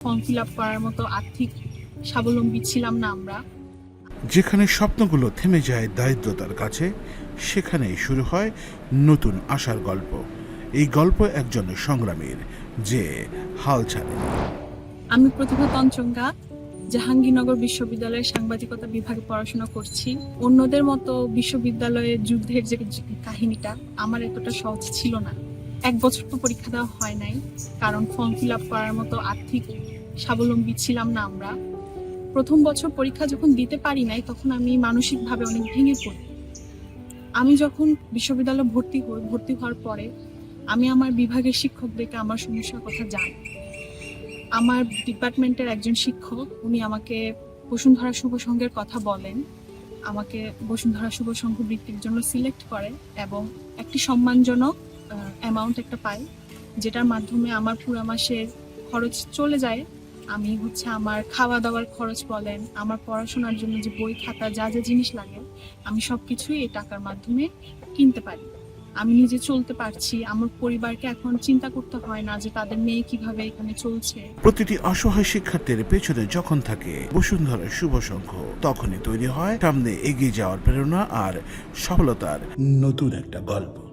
Form fill up করার মতো আর্থিক স্বাবলম্বী ছিলাম না আমরা। যেখানে স্বপ্নগুলো থেমে যায় দারিদ্রতার কাছে সেখানেই শুরু হয় নতুন আশার গল্প। এই গল্প একজন সংগ্রামীর যে হাল ছাড়েনি আমি প্রতিভা তঞ্চঙ্গা জাহাঙ্গীরনগর বিশ্ববিদ্যালয়ের সাংবাদিকতা বিভাগে পড়াশোনা করছি। অন্যদের মতো বিশ্ববিদ্যালয়ে যুদ্ধের যে কাহিনীটা আমার এতটা সহজ ছিল না। এক বছর তো পরীক্ষা দেওয়া হয় নাই, কারণ ফর্ম ফিল আপ করার মতো আর্থিক স্বাবলম্বী ছিলাম না আমরা। প্রথম বছর পরীক্ষা যখন দিতে পারি নাই, তখন আমি মানসিকভাবে অনেক ভেঙে পড়ি। আমি যখন বিশ্ববিদ্যালয়ে ভর্তি হই, ভর্তি হওয়ার পরে আমি আমার বিভাগের শিক্ষকদেরকে আমার সমস্যার কথা জানি। আমার ডিপার্টমেন্টের একজন শিক্ষক, উনি আমাকে বসুন্ধরা শুভ সংঘের কথা বলেন। আমাকে বসুন্ধরা শুভ সংঘ বৃত্তির জন্য সিলেক্ট করে এবং একটি সম্মানজনক অ্যামাউন্ট একটা পাই, যেটার মাধ্যমে আমার পুরো মাসের খরচ চলে যায়। আমি হচ্ছে আমার খাওয়া দাওয়ার খরচ বলেন, আমার পড়াশোনার জন্য যে বই খাতা, যা যা জিনিস লাগে, আমি সব কিছুই এই টাকার মাধ্যমে কিনতে পারি। আমি নিজে চলতে পারছি, আমার পরিবারকে এখন চিন্তা করতে হয় না যে তাদের মেয়ে কীভাবে এখানে চলছে। প্রতিটি অসহায় শিক্ষার্থীর পেছনে যখন থাকে বসুন্ধরা শুভ সংঘ, তখনই তৈরি হয় সামনে এগিয়ে যাওয়ার প্রেরণা আর সফলতার নতুন একটা গল্প।